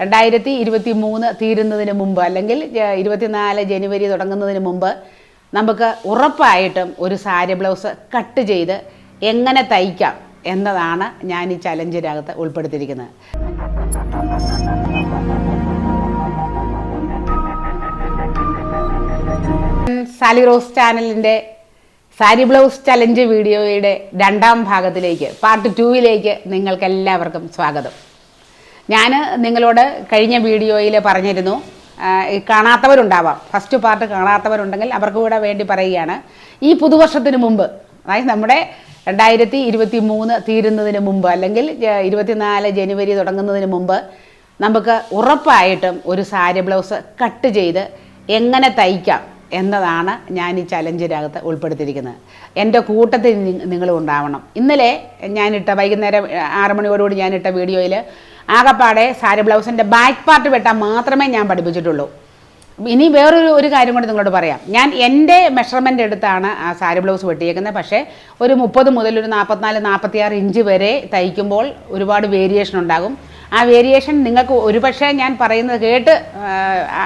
രണ്ടായിരത്തി ഇരുപത്തി മൂന്ന് തീരുന്നതിന് മുമ്പ് അല്ലെങ്കിൽ ഇരുപത്തിനാല് ജനുവരി തുടങ്ങുന്നതിന് മുമ്പ് നമുക്ക് ഉറപ്പായിട്ടും ഒരു സാരി ബ്ലൗസ് കട്ട് ചെയ്ത് എങ്ങനെ തയ്ക്കാം എന്നതാണ് ഞാൻ ഈ ചലഞ്ചിനകത്ത് ഉൾപ്പെടുത്തിയിരിക്കുന്നത്. സാലി റോസ് ചാനലിന്റെ സാരി ബ്ലൗസ് ചലഞ്ച് വീഡിയോയുടെ രണ്ടാം ഭാഗത്തിലേക്ക് പാർട്ട് ടൂവിലേക്ക് നിങ്ങൾക്ക് എല്ലാവർക്കും സ്വാഗതം. ഞാൻ നിങ്ങളോട് കഴിഞ്ഞ വീഡിയോയിൽ പറഞ്ഞിരുന്നു കാണാത്തവരുണ്ടാവാം. ഫസ്റ്റ് പാർട്ട് കാണാത്തവരുണ്ടെങ്കിൽ അവർക്ക് കൂടെ വേണ്ടി പറയുകയാണ്. ഈ പുതുവർഷത്തിന് മുമ്പ് അതായത് നമ്മുടെ രണ്ടായിരത്തി ഇരുപത്തി മൂന്ന് തീരുന്നതിന് മുമ്പ് അല്ലെങ്കിൽ ഇരുപത്തിനാല് ജനുവരി തുടങ്ങുന്നതിന് മുമ്പ് നമുക്ക് ഉറപ്പായിട്ടും ഒരു സാരി ബ്ലൗസ് കട്ട് ചെയ്ത് എങ്ങനെ തയ്ക്കാം എന്നതാണ് ഞാൻ ഈ ചലഞ്ചിനകത്ത് ഉൾപ്പെടുത്തിയിരിക്കുന്നത്. എന്റെ കൂട്ടത്തിൽ നിങ്ങൾ ഉണ്ടാവണം. ഇന്നലെ ഞാനിട്ട വൈകുന്നേരം ആറ് മണിയോടുകൂടി ഞാനിട്ട വീഡിയോയിൽ ആകപ്പാടെ സാരി ബ്ലൗസിന്റെ ബാക്ക് പാർട്ട് വെട്ടാൻ മാത്രമേ ഞാൻ പഠിപ്പിച്ചിട്ടുള്ളൂ. ഇനി വേറൊരു ഒരു കാര്യം കൂടി നിങ്ങളോട് പറയാം. ഞാൻ എന്റെ മെഷർമെന്റ് എടുത്താണ് ആ സാരി ബ്ലൗസ് വെട്ടിയേക്കുന്നത്. പക്ഷേ ഒരു മുപ്പത് മുതൽ ഒരു നാൽപ്പത്തിനാല് നാൽപ്പത്തിയാറ് ഇഞ്ച് വരെ തയ്ക്കുമ്പോൾ ഒരുപാട് വേരിയേഷൻ ഉണ്ടാകും. ആ വേരിയേഷൻ നിങ്ങൾക്ക് ഒരുപക്ഷെ ഞാൻ പറയുന്നത് കേട്ട്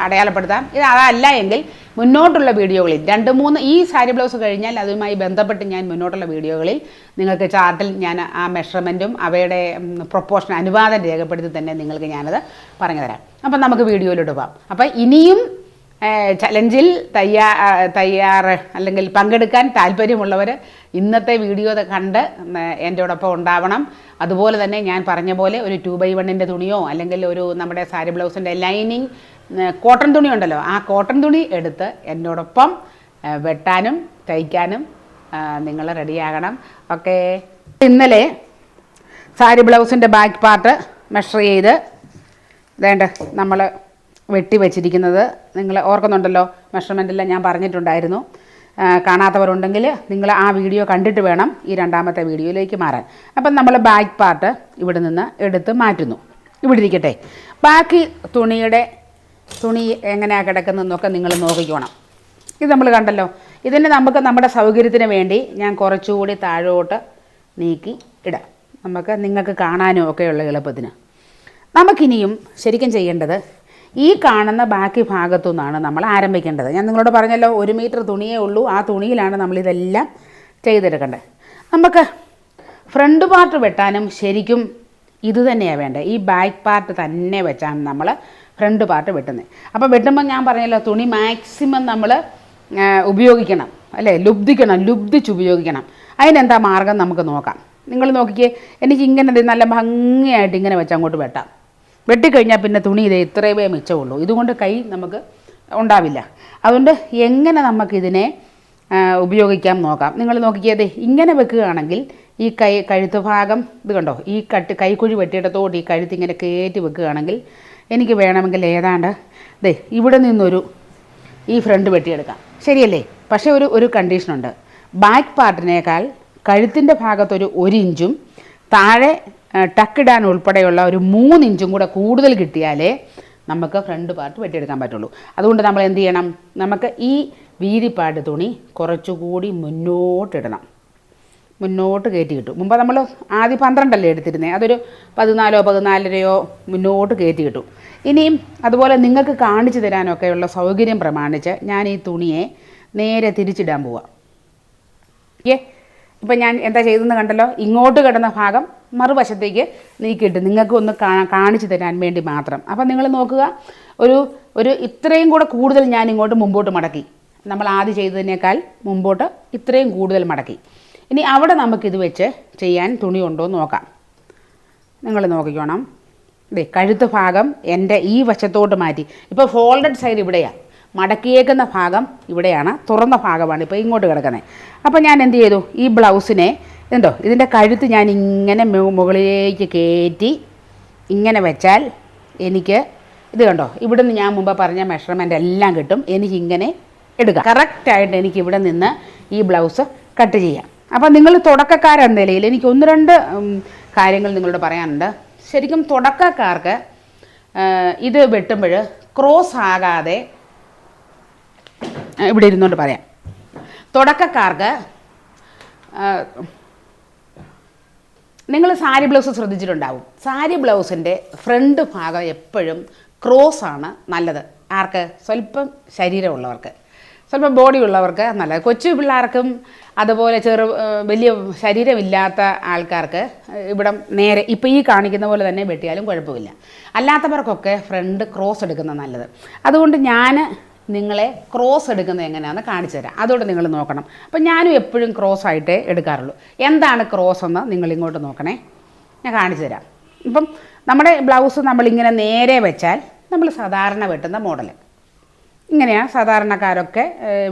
അടയാളപ്പെടുത്താം. ഇത് അതല്ല എങ്കിൽ മുന്നോട്ടുള്ള വീഡിയോകളിൽ രണ്ട് മൂന്ന് ഈ സാരി ബ്ലൗസ് കഴിഞ്ഞാൽ അതുമായി ബന്ധപ്പെട്ട് ഞാൻ മുന്നോട്ടുള്ള വീഡിയോകളിൽ നിങ്ങൾക്ക് ചാർട്ടിൽ ഞാൻ ആ മെഷർമെന്റും അവയുടെ പ്രൊപ്പോർഷൻ അനുവാദം രേഖപ്പെടുത്തി തന്നെ നിങ്ങൾക്ക് ഞാനത് പറഞ്ഞു തരാം. അപ്പം നമുക്ക് വീഡിയോയിലോട്ട് പോകാം അപ്പം ഇനിയും ചലഞ്ചിൽ തയ്യാ തയ്യാർ അല്ലെങ്കിൽ പങ്കെടുക്കാൻ താല്പര്യമുള്ളവർ ഇന്നത്തെ വീഡിയോ കണ്ട് എന്റെ ഒപ്പം ഉണ്ടാവണം. അതുപോലെ തന്നെ ഞാൻ പറഞ്ഞ പോലെ ഒരു ടു ബൈ വണ്ണിന്റെ തുണിയോ അല്ലെങ്കിൽ ഒരു നമ്മുടെ സാരി ബ്ലൗസിന്റെ ലൈനിങ് കോട്ടൺ തുണി ഉണ്ടല്ലോ. ആ കോട്ടൺ തുണി എടുത്ത് എന്നോടൊപ്പം വെട്ടാനും തയ്ക്കാനും നിങ്ങൾ റെഡിയാകണം ഓക്കെ ഇന്നലെ സാരി ബ്ലൗസിന്റെ ബാക്ക് പാർട്ട് മെഷർ ചെയ്ത് വേണ്ട നമ്മൾ വെട്ടി വെച്ചിരിക്കുന്നത്. നിങ്ങൾ ഓർക്കുന്നുണ്ടല്ലോ മെഷർമെന്റെല്ലാം ഞാൻ പറഞ്ഞിട്ടുണ്ടായിരുന്നു. കാണാത്തവരുണ്ടെങ്കിൽ നിങ്ങൾ ആ വീഡിയോ കണ്ടിട്ട് വേണം ഈ രണ്ടാമത്തെ വീഡിയോയിലേക്ക് മാറാൻ. അപ്പം നമ്മൾ ബാക്ക് പാർട്ട് ഇവിടെ നിന്ന് എടുത്ത് മാറ്റുന്നു. ഇവിടെ ഇരിക്കട്ടെ. ബാക്കി തുണിയുടെ തുണി എങ്ങനെയാണ് കിടക്കുന്നതെന്നൊക്കെ നിങ്ങൾ നോക്കിക്കോണം. ഇത് നമ്മൾ കണ്ടല്ലോ. ഇതിന് നമുക്ക് നമ്മുടെ സൗകര്യത്തിന് വേണ്ടി ഞാൻ കുറച്ചുകൂടി താഴോട്ട് നീക്കി ഇടാം. നമുക്ക് നിങ്ങൾക്ക് കാണാനും ഒക്കെയുള്ള എളുപ്പത്തിന്. നമുക്കിനിയും ശരിക്കും ചെയ്യേണ്ടത് ഈ കാണുന്ന ബാക്കി ഭാഗത്തു നിന്നാണ് നമ്മൾ ആരംഭിക്കേണ്ടത്. ഞാൻ നിങ്ങളോട് പറഞ്ഞല്ലോ ഒരു മീറ്റർ തുണിയേ ഉള്ളൂ. ആ തുണിയിലാണ് നമ്മളിതെല്ലാം ചെയ്തെടുക്കേണ്ടത്. നമുക്ക് ഫ്രണ്ട് പാർട്ട് വെട്ടാനും ശരിക്കും ഇത് തന്നെയാണ് വേണ്ടത്. ഈ ബാക്ക് പാർട്ട് തന്നെ വെച്ചാണ് നമ്മൾ ഫ്രണ്ട് പാർട്ട് വെട്ടുന്നത് അപ്പോൾ വെട്ടുമ്പോൾ ഞാൻ പറഞ്ഞല്ലോ തുണി മാക്സിമം നമ്മൾ ഉപയോഗിക്കണം അല്ലേ? ലുബ്ധിക്കണം ലുബ്ധിച്ച് ഉപയോഗിക്കണം. അതിനെന്താ മാർഗം നമുക്ക് നോക്കാം. നിങ്ങൾ നോക്കിക്കേ എനിക്ക് ഇങ്ങനെ നല്ല ഭംഗിയായിട്ട് ഇങ്ങനെ വെച്ച് അങ്ങോട്ട് വെട്ടാം. വെട്ടിക്കഴിഞ്ഞാൽ പിന്നെ തുണി ഇത് ഇത്രയേ മിച്ചമുള്ളൂ. ഇതുകൊണ്ട് കൈ നമുക്ക് ഉണ്ടാവില്ല. അതുകൊണ്ട് എങ്ങനെ നമുക്കിതിനെ ഉപയോഗിക്കാം നോക്കാം. നിങ്ങൾ നോക്കിക്കേ ഇങ്ങനെ വെക്കുകയാണെങ്കിൽ ഈ കൈ കഴുത്ത് ഭാഗം ഇത് കണ്ടോ? ഈ കട്ട് കൈക്കുഴി വെട്ടിയിടത്തോട്ട് ഈ കഴുത്ത് ഇങ്ങനെ കയറ്റി വെക്കുകയാണെങ്കിൽ എനിക്ക് വേണമെങ്കിൽ ഏതാണ്ട് ദേ ഇവിടെ നിന്നൊരു ഈ ഫ്രണ്ട് വെട്ടിയെടുക്കാം. ശരിയല്ലേ? പക്ഷേ ഒരു ഒരു കണ്ടീഷനുണ്ട്. ബാക്ക് പാർട്ടിനേക്കാൾ കഴുത്തിന്റെ ഭാഗത്തൊരു ഒരു ഇഞ്ചും താഴെ ടക്കിടാൻ ഉൾപ്പെടെയുള്ള ഒരു മൂന്ന് ഇഞ്ചും കൂടെ കൂടുതൽ കിട്ടിയാലേ നമുക്ക് ഫ്രണ്ട് പാർട്ട് വെട്ടിയെടുക്കാൻ പറ്റുള്ളൂ. അതുകൊണ്ട് നമ്മൾ എന്ത് ചെയ്യണം? നമുക്ക് ഈ വീതിപ്പാട് തുണി കുറച്ചുകൂടി മുന്നോട്ടിടണം. മുന്നോട്ട് കയറ്റി കിട്ടും. മുമ്പ് നമ്മൾ ആദ്യം പന്ത്രണ്ടല്ലേ എടുത്തിരുന്നത് അതൊരു പതിനാലോ പതിനാലരയോ മുന്നോട്ട് കയറ്റി കിട്ടും. ഇനിയും അതുപോലെ നിങ്ങൾക്ക് കാണിച്ചു തരാനൊക്കെയുള്ള സൗകര്യം പ്രമാണിച്ച് ഞാൻ ഈ തുണിയെ നേരെ തിരിച്ചിടാൻ പോവാം. ഏ ഇപ്പം ഞാൻ എന്താ ചെയ്തതെന്ന് കണ്ടല്ലോ? ഇങ്ങോട്ട് കിടന്ന ഭാഗം മറുവശത്തേക്ക് നീക്കിയിട്ട് നിങ്ങൾക്ക് ഒന്ന് കാണിച്ചു തരാൻ വേണ്ടി മാത്രം. അപ്പം നിങ്ങൾ നോക്കുക ഒരു ഒരു ഇത്രയും കൂടെ കൂടുതൽ ഞാൻ ഇങ്ങോട്ട് മുമ്പോട്ട് മടക്കി. നമ്മൾ ആദ്യം ചെയ്തതിനേക്കാൾ മുമ്പോട്ട് ഇത്രയും കൂടുതൽ മടക്കി. ഇനി അവിടെ നമുക്കിത് വെച്ച് ചെയ്യാൻ തുണി ഉണ്ടോ നോക്കാം. നിങ്ങൾ നോക്കിക്കോണം. ദേ കഴുത്ത് ഭാഗം എന്റെ ഈ വശത്തോട്ട് മാറ്റി. ഇപ്പോൾ ഫോൾഡഡ് സൈഡ് ഇവിടെയാണ് മടക്കിയേക്കുന്ന ഭാഗം ഇവിടെയാണ്. തുറന്ന ഭാഗമാണ് ഇപ്പോൾ ഇങ്ങോട്ട് കിടക്കുന്നത്. അപ്പോൾ ഞാൻ എന്ത് ചെയ്തു? ഈ ബ്ലൗസിനെ എന്തോ ഇതിന്റെ കഴുത്ത് ഞാൻ ഇങ്ങനെ മുകളിലേക്ക് കയറ്റി ഇങ്ങനെ വെച്ചാൽ എനിക്ക് ഇത് കണ്ടോ? ഇവിടുന്ന് ഞാൻ മുമ്പ് പറഞ്ഞ മെഷർമെന്റ് എല്ലാം കിട്ടും. എനിക്കിങ്ങനെ എടുക്കാം. കറക്റ്റായിട്ട് എനിക്ക് ഇവിടെ നിന്ന് ഈ ബ്ലൗസ് കട്ട് ചെയ്യാം. അപ്പോൾ നിങ്ങൾ തുടക്കക്കാരെന്ന നിലയിൽ എനിക്ക് ഒന്ന് രണ്ട് കാര്യങ്ങൾ നിങ്ങളോട് പറയാനുണ്ട്. ശരിക്കും തുടക്കക്കാർക്ക് ഇത് വെട്ടുമ്പോൾ ക്രോസ് ആകാതെ ഇവിടെ ഇരുന്നുകൊണ്ട് പറയാം. തുടക്കക്കാർക്ക് നിങ്ങൾ സാരി ബ്ലൗസ് ശ്രദ്ധിച്ചിട്ടുണ്ടാവും. സാരി ബ്ലൗസിന്റെ ഫ്രണ്ട് ഭാഗം എപ്പോഴും ക്രോസ് ആണ് നല്ലത്. ആർക്ക്? സ്വല്പം ശരീരമുള്ളവർക്ക്. സ്വല്പം ബോഡി ഉള്ളവർക്ക് നല്ല. കൊച്ചു പിള്ളേർക്കും അതുപോലെ ചെറു വലിയ ശരീരമില്ലാത്ത ആൾക്കാർക്ക് ഇവിടെ നേരെ ഇപ്പോൾ ഈ കാണിക്കുന്ന പോലെ തന്നെ വെട്ടിയാലും കുഴപ്പമില്ല. അല്ലാത്തവർക്കൊക്കെ ഫ്രണ്ട് ക്രോസ് എടുക്കുന്നത് നല്ലത്. അതുകൊണ്ട് ഞാൻ നിങ്ങളെ ക്രോസ് എടുക്കുന്നത് എങ്ങനെയാണെന്ന് കാണിച്ചു തരാം. അതുകൊണ്ട് നിങ്ങൾ നോക്കണം. അപ്പം ഞാനും എപ്പോഴും ക്രോസ് ആയിട്ടേ എടുക്കാറുള്ളൂ. എന്താണ് ക്രോസ് എന്ന് നിങ്ങൾ ഇങ്ങോട്ട് നോക്കണേ. ഞാൻ കാണിച്ചു തരാം. ഇപ്പം നമ്മുടെ ബ്ലൗസ് നമ്മളിങ്ങനെ നേരെ വെച്ചാൽ നമ്മൾ സാധാരണ വെട്ടുന്ന മോഡൽ ഇങ്ങനെയാണ് സാധാരണക്കാരൊക്കെ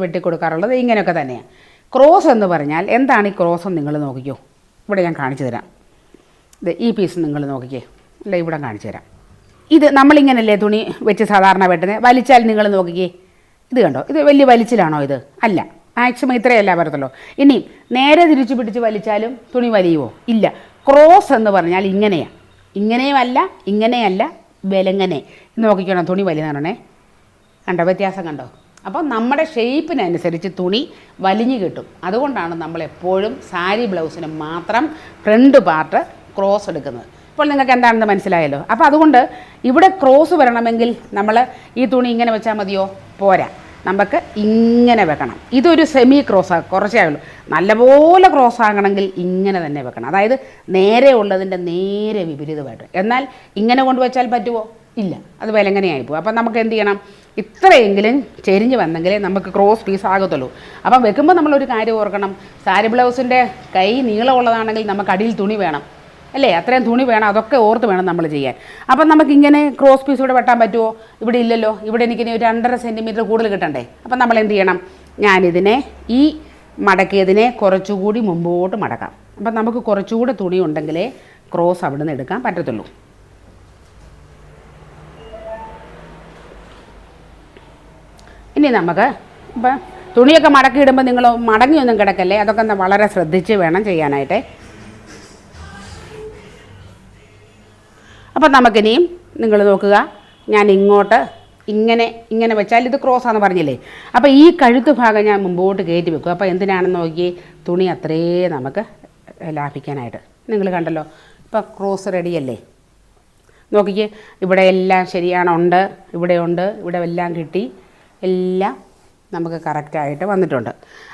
വെട്ടിക്കൊടുക്കാറുള്ളത് ഇങ്ങനെയൊക്കെ തന്നെയാണ് ക്രോസ് എന്ന് പറഞ്ഞാൽ എന്താണ് ഈ ക്രോസ് നിങ്ങൾ നോക്കിക്കോ. ഇവിടെ ഞാൻ കാണിച്ചു തരാം. ഇത് ഈ പീസ് നിങ്ങൾ നോക്കിക്കേ. അല്ല ഇവിടെ കാണിച്ചു തരാം. ഇത് നമ്മളിങ്ങനല്ലേ തുണി വെച്ച് സാധാരണ വെട്ടുന്നത് വലിച്ചാൽ നിങ്ങൾ നോക്കിക്കേ. ഇത് കണ്ടോ? ഇത് വലിയ വലിച്ചിലാണോ ഇത്? അല്ല. മാക്സിമം ഇത്രയല്ല വരത്തുള്ളൂ. ഇനി നേരെ തിരിച്ചു പിടിച്ച് വലിച്ചാലും തുണി വലിയുമോ ഇല്ല. ക്രോസ് എന്ന് പറഞ്ഞാൽ ഇങ്ങനെയാണ് ഇങ്ങനെയുമല്ല ഇങ്ങനെയല്ല വിലങ്ങനെ. നോക്കിക്കണം തുണി വലിയതാണേ കണ്ടോ വ്യത്യാസം കണ്ടോ? അപ്പോൾ നമ്മുടെ ഷേപ്പിനനുസരിച്ച് തുണി വലിഞ്ഞു കിട്ടും. അതുകൊണ്ടാണ് നമ്മൾ എപ്പോഴും സാരി ബ്ലൗസിന് മാത്രം ഫ്രണ്ട് പാർട്ട് ക്രോസ് എടുക്കുന്നത്. ഇപ്പോൾ നിങ്ങൾക്ക് എന്താണെന്ന് മനസ്സിലായല്ലോ? അപ്പോൾ അതുകൊണ്ട് ഇവിടെ ക്രോസ് വരണമെങ്കിൽ നമ്മൾ ഈ തുണി ഇങ്ങനെ വെച്ചാൽ മതിയോ? പോരാ. നമുക്ക് ഇങ്ങനെ വെക്കണം. ഇതൊരു സെമി ക്രോസ് കുറച്ചേ ആയുള്ളൂ നല്ലപോലെ ക്രോസ് ആകണമെങ്കിൽ ഇങ്ങനെ തന്നെ വെക്കണം. അതായത് നേരെ ഉള്ളതിന്റെ നേരെ വിപരീതമായിട്ട്. എന്നാൽ ഇങ്ങനെ കൊണ്ടുവച്ചാൽ പറ്റുമോ? ഇല്ല. അത് വിലങ്ങനെയായി പോകും അപ്പം നമുക്ക് എന്ത് ചെയ്യണം? ഇത്രയെങ്കിലും ചെരിഞ്ഞ് വന്നെങ്കിലേ നമുക്ക് ക്രോസ് പീസ് ആകത്തുള്ളൂ. അപ്പം വെക്കുമ്പോൾ നമ്മളൊരു കാര്യം ഓർക്കണം. സാരി ബ്ലൗസിന്റെ കൈ നീളമുള്ളതാണെങ്കിൽ നമുക്ക് അടിയിൽ തുണി വേണം. അല്ലേ? അത്രയും തുണി വേണം. അതൊക്കെ ഓർത്ത് വേണം നമ്മൾ ചെയ്യാൻ. അപ്പം നമുക്കിങ്ങനെ ക്രോസ് പീസ് ഇവിടെ വെട്ടാൻ പറ്റുമോ ഇവിടെ ഇല്ലല്ലോ. ഇവിടെ എനിക്കിനി ഒരു രണ്ടര സെന്റിമീറ്റർ കൂടുതൽ കിട്ടണ്ടേ? അപ്പം നമ്മൾ എന്ത് ചെയ്യണം? ഞാനിതിനെ ഈ മടക്കിയതിനെ കുറച്ചുകൂടി മുമ്പോട്ട് മടക്കാം. അപ്പം നമുക്ക് കുറച്ചുകൂടി തുണി ഉണ്ടെങ്കിലേ ക്രോസ് അവിടെ നിന്ന് എടുക്കാൻ പറ്റത്തുള്ളൂ. ഇനി നമുക്ക് ഇപ്പം തുണിയൊക്കെ മടക്കി ഇടുമ്പോൾ നിങ്ങൾ മടങ്ങിയൊന്നും കിടക്കല്ലേ? അതൊക്കെ വളരെ ശ്രദ്ധിച്ച് വേണം ചെയ്യാനായിട്ട്. അപ്പം നമുക്കിനിയും നിങ്ങൾ നോക്കുക. ഞാൻ ഇങ്ങോട്ട് ഇങ്ങനെ ഇങ്ങനെ വെച്ചാൽ ഇത് ക്രോസ് ആണെന്ന് പറഞ്ഞില്ലേ? അപ്പോൾ ഈ കഴുത്ത് ഭാഗം ഞാൻ മുമ്പോട്ട് കയറ്റി വെക്കും. അപ്പോൾ എന്തിനാണെന്ന് നോക്കി തുണി അത്രേ നമുക്ക് ലാഭിക്കാനായിട്ട്. നിങ്ങൾ കണ്ടല്ലോ ഇപ്പോൾ ക്രോസ് റെഡിയല്ലേ നോക്കിക്കേ ഇവിടെ എല്ലാം ശരിയാണ് ഉണ്ട് ഇവിടെ ഉണ്ട് ഇവിടെ എല്ലാം കിട്ടി. എല്ലാം നമുക്ക് കറക്റ്റായിട്ട് വന്നിട്ടുണ്ട്.